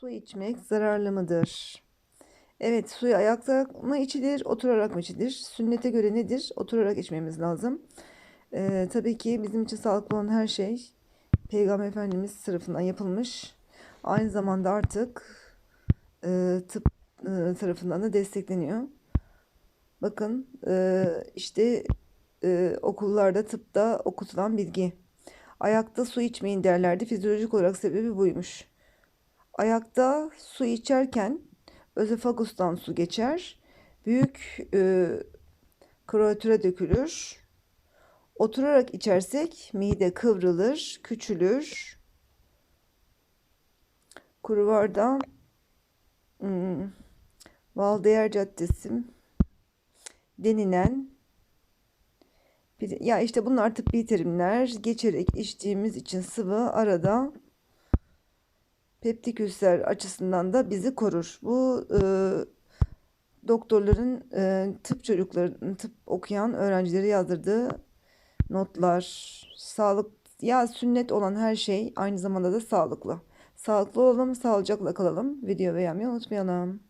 Su içmek zararlı mıdır? Evet, suyu ayakta mı içilir, oturarak mı içilir? Sünnete göre nedir? Oturarak içmemiz lazım. Ee, tabii ki bizim için sağlıklı olan her şey Peygamber Efendimiz tarafından yapılmış. Aynı zamanda artık e, tıp e, tarafından da destekleniyor. Bakın e, işte e, okullarda tıpta okutulan bilgi. Ayakta su içmeyin derlerdi. Fizyolojik olarak sebebi buymuş. Ayakta su içerken özofagustan su geçer. Büyük e, kroatüre dökülür. Oturarak içersek mide kıvrılır, küçülür. Kuruvarda hmm, Valdeyer Caddesi denilen ya işte bunlar tıbbi terimler geçerek içtiğimiz için sıvı arada peptik ülser açısından da bizi korur. Bu e, doktorların e, tıp çocukları tıp okuyan öğrencilere yazdırdığı notlar, sağlık ya sünnet olan her şey aynı zamanda da sağlıklı. Sağlıklı olalım, sağlıcakla kalalım. Video beğenmeyi unutmayalım.